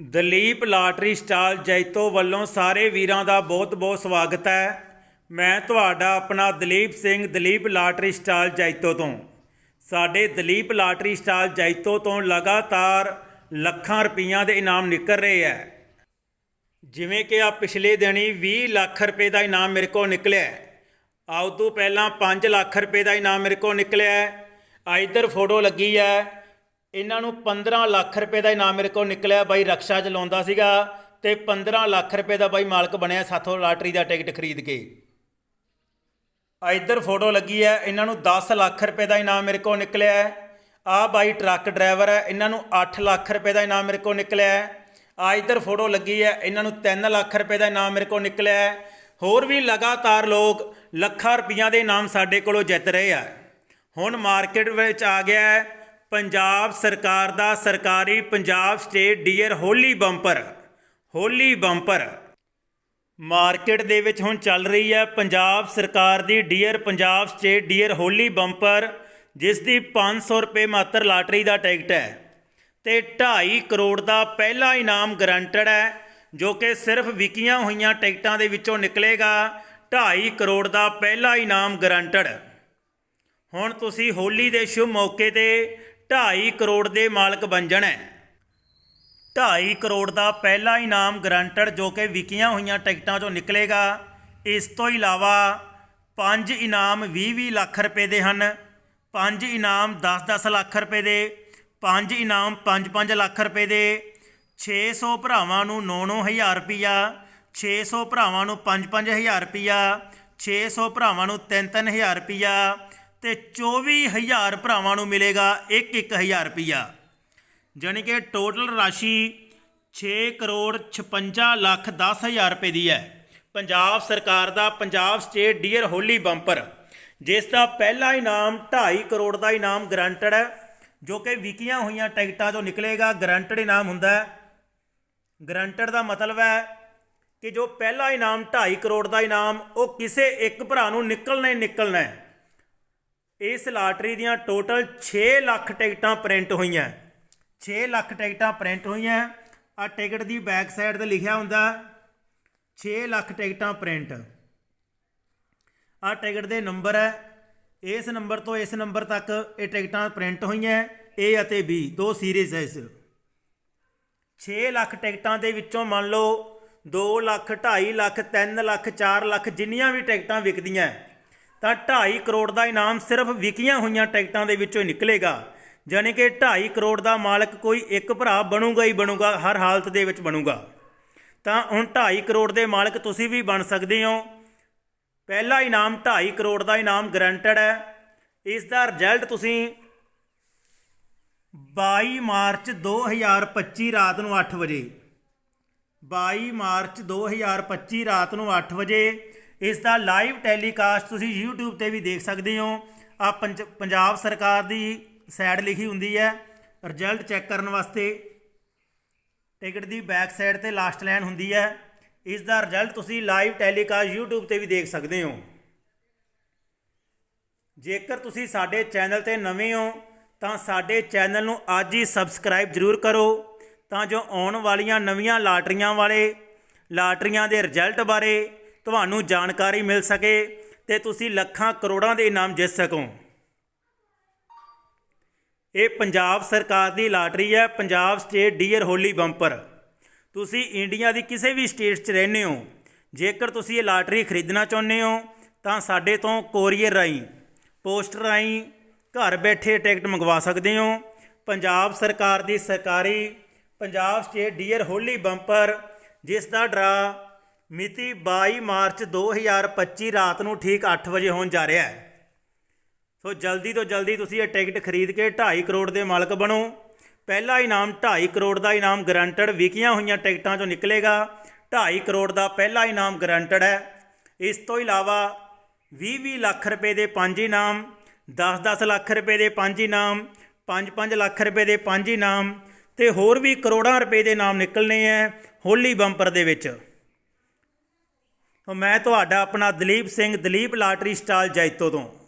Dalip lottery stall Jaito ਵੱਲੋਂ ਸਾਰੇ ਵੀਰਾਂ ਦਾ ਬਹੁਤ-ਬਹੁਤ ਸਵਾਗਤ ਹੈ। ਮੈਂ ਤੁਹਾਡਾ ਆਪਣਾ ਦਲੀਪ ਸਿੰਘ ਦਲੀਪ ਲਾਟਰੀ ਸਟਾਲ ਜੈਤੋ ਤੋਂ। ਸਾਡੇ ਦਲੀਪ ਲਾਟਰੀ ਸਟਾਲ ਜੈਤੋ ਤੋਂ ਲਗਾਤਾਰ ਲੱਖਾਂ ਰੁਪਈਆਂ ਦੇ ਇਨਾਮ ਨਿਕਲ ਰਹੇ ਹੈ। ਜਿਵੇਂ ਕਿ ਆ ਪਿਛਲੇ ਦਿਨੀ 20 ਲੱਖ ਰੁਪਏ ਦਾ ਇਨਾਮ ਮੇਰੇ ਕੋਲ ਨਿਕਲਿਆ ਹੈ। ਆਉ ਤੋਂ ਪਹਿਲਾਂ 5 ਲੱਖ ਰੁਪਏ ਦਾ ਇਨਾਮ ਮੇਰੇ ਕੋਲ ਨਿਕਲਿਆ ਆ ਇੱਧਰ ਫੋਟੋ ਲੱਗੀ ਹੈ। ਇਹਨਾਂ ਨੂੰ 15 ਲੱਖ ਰੁਪਏ ਦਾ ਇਨਾਮ ਮੇਰੇ ਕੋਲ ਨਿਕਲਿਆ ਬਾਈ ਰਕਸ਼ਾ ਚਲਾਉਂਦਾ ਸੀਗਾ ਤੇ 15 ਲੱਖ ਰੁਪਏ ਦਾ ਬਾਈ ਮਾਲਕ ਬਣਿਆ ਸਾਥੋਂ ਲਾਟਰੀ ਦਾ ਟਿਕਟ ਖਰੀਦ ਕੇ। ਆ ਇੱਧਰ ਫੋਟੋ ਲੱਗੀ ਹੈ, ਇਹਨਾਂ ਨੂੰ 10 ਲੱਖ ਰੁਪਏ ਦਾ ਇਨਾਮ ਮੇਰੇ ਕੋਲ ਨਿਕਲਿਆ ਹੈ। ਆ ਬਾਈ ਟਰੱਕ ਡਰਾਈਵਰ ਹੈ, ਇਹਨਾਂ ਨੂੰ 8 ਲੱਖ ਰੁਪਏ ਦਾ ਇਨਾਮ ਮੇਰੇ ਕੋਲ ਨਿਕਲਿਆ ਹੈ। ਆ ਇੱਧਰ ਫੋਟੋ ਲੱਗੀ ਹੈ, ਇਹਨਾਂ ਨੂੰ 3 ਲੱਖ ਰੁਪਏ ਦਾ ਇਨਾਮ ਮੇਰੇ ਕੋਲ ਨਿਕਲਿਆ ਹੈ। ਹੋਰ ਵੀ ਲਗਾਤਾਰ ਲੋਕ ਲੱਖਾਂ ਰੁਪਈਆਂ ਦੇ ਇਨਾਮ ਸਾਡੇ ਕੋਲੋਂ ਜਿੱਤ ਰਹੇ ਆ। ਹੁਣ ਮਾਰਕੀਟ ਵਿੱਚ ਆ ਗਿਆ ਹੈ ਪੰਜਾਬ ਸਰਕਾਰ ਦਾ ਸਰਕਾਰੀ Punjab state dear Holi bumper Holi bumper. Market ਦੇ ਵਿੱਚ ਹੁਣ ਚੱਲ ਰਹੀ ਹੈ ਪੰਜਾਬ ਸਰਕਾਰ ਦੀ dear Punjab state dear Holi bumper, ਜਿਸ ਦੀ 500 ਰੁਪਏ ਮਾਤਰ ਲਾਟਰੀ ਦਾ ਟਿਕਟ ਹੈ। ਤੇ 2.5 ਕਰੋੜ ਦਾ ਪਹਿਲਾ ਇਨਾਮ ਗਰੰਟਡ ਹੈ, ਜੋ ਕਿ ਸਿਰਫ ਵਿਕੀਆਂ ਹੋਈਆਂ ਟਿਕਟਾਂ ਦੇ ਵਿੱਚੋਂ ਨਿਕਲੇਗਾ। 2.5 ਕਰੋੜ ਦਾ ਪਹਿਲਾ ਇਨਾਮ ਗਰੰਟਡ। ਹੁਣ ਤੁਸੀਂ ਹੋਲੀ ਦੇ ਸ਼ੁਭ ਮੌਕੇ ਤੇ 2.5 ਕਰੋੜ ਦੇ ਮਾਲਕ ਬਣ ਜਾਣਾ ਹੈ। 2.5 ਕਰੋੜ ਦਾ ਪਹਿਲਾ ਇਨਾਮ ਗਰੰਟਡ ਜੋ ਕਿ ਵਿਕੀਆਂ ਹੋਈਆਂ ਟਿਕਟਾਂ ਚੋਂ ਨਿਕਲੇਗਾ, ਇਸ ਤੋਂ ਇਲਾਵਾ ਪੰਜ ਇਨਾਮ 20-20 ਲੱਖ ਰੁਪਏ ਦੇ ਹਨ। ਪੰਜ ਇਨਾਮ 10-10 ਲੱਖ ਰੁਪਏ ਦੇ, ਪੰਜ ਇਨਾਮ 5-5 ਲੱਖ ਰੁਪਏ ਦੇ 600 ਭਰਾਵਾਂ ਨੂੰ 9-9000 ਰੁਪਈਆ 600 ਭਰਾਵਾਂ ਨੂੰ 5-5000 ਰੁਪਈਆ 600 ਭਰਾਵਾਂ ਨੂੰ 3-3000 ਰੁਪਈਆ ਤੇ 24000 ਭਰਾਵਾਂ ਨੂੰ ਮਿਲੇਗਾ 1-1000 ਰੁਪਈਆ। ਜਾਣੀ ਕਿ ਟੋਟਲ ਰਾਸ਼ੀ 6 ਕਰੋੜ 56 ਲੱਖ 10 ਹਜ਼ਾਰ ਰੁਪਏ ਦੀ ਹੈ। ਪੰਜਾਬ ਸਰਕਾਰ ਦਾ Punjab state dear Holi bumper, ਜਿਸ ਦਾ ਪਹਿਲਾ ਇਨਾਮ 2.5 ਕਰੋੜ ਦਾ ਇਨਾਮ ਗਰੰਟਡ ਹੈ, ਜੋ ਕਿ ਵਿਕੀਆਂ ਹੋਈਆਂ ਟਿਕਟਾਂ ਤੋਂ ਨਿਕਲੇਗਾ। ਗਰੰਟਡ ਇਨਾਮ ਹੁੰਦਾ ਹੈ। ਗਰੰਟਡ ਦਾ ਮਤਲਬ ਹੈ ਕਿ ਜੋ ਪਹਿਲਾ ਇਨਾਮ 2.5 ਕਰੋੜ ਦਾ ਇਨਾਮ, ਉਹ ਕਿਸੇ ਇੱਕ ਭਰਾ ਨੂੰ ਨਿਕਲਣਾ ਹੀ ਨਿਕਲਣਾ ਹੈ। ਇਸ ਲਾਟਰੀ ਦੀਆਂ ਟੋਟਲ 6 ਲੱਖ ਟਿਕਟਾਂ ਪ੍ਰਿੰਟ ਹੋਈਆਂ। 6 ਲੱਖ ਟਿਕਟਾਂ ਪ੍ਰਿੰਟ ਹੋਈਆਂ। ਆ ਟਿਕਟ ਦੀ ਬੈਕ ਸਾਈਡ ਤੇ ਲਿਖਿਆ ਹੁੰਦਾ 6 ਲੱਖ ਟਿਕਟਾਂ ਪ੍ਰਿੰਟ। ਆ ਟਿਕਟ ਦੇ ਨੰਬਰ ਹੈ। ਇਸ ਨੰਬਰ ਤੋਂ ਇਸ ਨੰਬਰ ਤੱਕ ਇਹ ਟਿਕਟਾਂ ਪ੍ਰਿੰਟ ਹੋਈਆਂ ਏ ਅਤੇ ਬੀ ਦੋ ਸੀਰੀਜ਼ ਹੈ ਇਸ। 6 ਲੱਖ ਟਿਕਟਾਂ ਦੇ ਵਿੱਚੋਂ ਮੰਨ ਲਓ 2 ਲੱਖ 2.5 ਲੱਖ 3 ਲੱਖ 4 ਲੱਖ ਜਿੰਨੀਆਂ ਵੀ ਟਿਕਟਾਂ ਵਿਕਦੀਆਂ ਤਾਂ 2.5 ਕਰੋੜ ਦਾ ਇਨਾਮ ਸਿਰਫ ਵਿਕੀਆਂ ਹੋਈਆਂ ਟਿਕਟਾਂ ਦੇ ਵਿੱਚੋਂ ਨਿਕਲੇਗਾ। ਯਾਨੀ ਕਿ 2.5 ਕਰੋੜ ਦਾ ਮਾਲਕ ਕੋਈ ਇੱਕ ਭਰਾ ਬਣੂਗਾ ਹੀ ਬਣੂਗਾ, ਹਰ ਹਾਲਤ ਦੇ ਵਿੱਚ ਬਣੂਗਾ। ਤਾਂ ਹੁਣ 2.5 ਕਰੋੜ ਦੇ ਮਾਲਕ ਤੁਸੀਂ ਵੀ ਬਣ ਸਕਦੇ ਹੋ। ਪਹਿਲਾ ਇਨਾਮ 2.5 ਕਰੋੜ ਦਾ ਇਨਾਮ ਗਰੰਟਡ ਹੈ। ਇਸ ਦਾ ਰਿਜ਼ਲਟ ਤੁਸੀਂ 22 ਮਾਰਚ 2025 ਰਾਤ ਨੂੰ 8 ਵਜੇ 22 ਮਾਰਚ 2025 ਰਾਤ ਨੂੰ 8 ਵਜੇ ਇਸ ਦਾ ਲਾਈਵ ਟੈਲੀਕਾਸਟ ਤੁਸੀਂ YouTube ਤੇ ਵੀ ਦੇਖ ਸਕਦੇ ਹੋ। ਆ ਪੰਜਾਬ ਸਰਕਾਰ ਦੀ ਸਾਈਡ ਲਿਖੀ ਹੁੰਦੀ ਹੈ ਰਿਜ਼ਲਟ ਚੈੱਕ ਕਰਨ ਵਾਸਤੇ। ਟਿਕਟ ਦੀ ਬੈਕ ਸਾਈਡ ਤੇ ਲਾਸਟ ਲਾਈਨ ਹੁੰਦੀ ਹੈ। ਇਸ ਦਾ ਰਿਜ਼ਲਟ ਤੁਸੀਂ ਲਾਈਵ ਟੈਲੀਕਾਸਟ YouTube ਤੇ ਵੀ ਦੇਖ ਸਕਦੇ ਹੋ। ਜੇਕਰ ਤੁਸੀਂ ਸਾਡੇ ਚੈਨਲ ਤੇ ਨਵੇਂ ਹੋ, ਤਾਂ ਸਾਡੇ ਚੈਨਲ ਨੂੰ ਅੱਜ ਹੀ ਸਬਸਕ੍ਰਾਈਬ ਜ਼ਰੂਰ ਕਰੋ। ਤਾਂ ਜੋ ਆਉਣ ਵਾਲੀਆਂ ਨਵੀਆਂ ਲਾਟਰੀਆਂ ਵਾਲੇ ਲਾਟਰੀਆਂ ਦੇ ਰਿਜ਼ਲਟ ਬਾਰੇ ਤੁਹਾਨੂੰ ਜਾਣਕਾਰੀ ਮਿਲ ਸਕੇ ਤੇ ਤੁਸੀਂ ਲੱਖਾਂ ਕਰੋੜਾਂ ਦੇ ਇਨਾਮ ਜਿੱਤ ਸਕੋ। ਇਹ ਪੰਜਾਬ ਸਰਕਾਰ ਦੀ ਲਾਟਰੀ ਹੈ, Punjab state dear Holi bumper. ਤੁਸੀਂ ਇੰਡੀਆ ਦੀ ਕਿਸੇ ਵੀ ਸਟੇਟ 'ਚ ਰਹਿੰਦੇ ਹੋ, ਜੇਕਰ ਤੁਸੀਂ ਇਹ ਲਾਟਰੀ ਖਰੀਦਣਾ ਚਾਹੁੰਦੇ ਹੋ, ਤਾਂ ਸਾਡੇ ਤੋਂ ਕੋਰੀਅਰ ਰਾਹੀਂ ਪੋਸਟ ਰਾਹੀਂ ਘਰ ਬੈਠੇ ਟਿਕਟ ਮੰਗਵਾ ਸਕਦੇ ਹੋ। ਪੰਜਾਬ ਸਰਕਾਰ ਦੀ ਸਰਕਾਰੀ Punjab state dear Holi bumper ਜਿਸ ਦਾ ਡਰਾ ਮਿਤੀ 22 ਮਾਰਚ 2025 ਰਾਤ ਨੂੰ ਠੀਕ 8 ਵਜੇ ਹੋਣ ਜਾ ਰਿਹਾ ਹੈ। ਸੋ ਜਲਦੀ ਤੋਂ ਜਲਦੀ ਤੁਸੀਂ ਇਹ ਟਿਕਟ ਖਰੀਦ ਕੇ 2.5 ਕਰੋੜ ਦੇ ਮਾਲਕ ਬਣੋ। ਪਹਿਲਾ ਇਨਾਮ 2.5 ਕਰੋੜ ਦਾ ਇਨਾਮ ਗਰੰਟਡ ਵਿਕੀਆਂ ਹੋਈਆਂ ਟਿਕਟਾਂ ਚੋਂ ਨਿਕਲੇਗਾ। 2.5 ਕਰੋੜ ਦਾ ਪਹਿਲਾ ਇਨਾਮ ਗਰੰਟਡ ਹੈ। ਇਸ ਤੋਂ ਇਲਾਵਾ 20-20 ਲੱਖ ਰੁਪਏ ਦੇ ਪੰਜ ਇਨਾਮ 10-10 ਲੱਖ ਰੁਪਏ ਦੇ ਪੰਜ ਇਨਾਮ 5-5 ਲੱਖ ਰੁਪਏ ਦੇ ਪੰਜ ਇਨਾਮ ਤੇ ਹੋਰ ਵੀ ਕਰੋੜਾਂ ਰੁਪਏ ਦੇ ਨਾਮ ਨਿਕਲਣੇ ਹੈ ਹੋਲੀ ਬੰਪਰ ਦੇ ਵਿੱਚ। ਤਾਂ ਮੈਂ ਤੁਹਾਡਾ ਆਪਣਾ ਦਲੀਪ ਸਿੰਘ ਦਲੀਪ ਲਾਟਰੀ ਸਟਾਲ ਜੈਤੋ ਤੋਂ।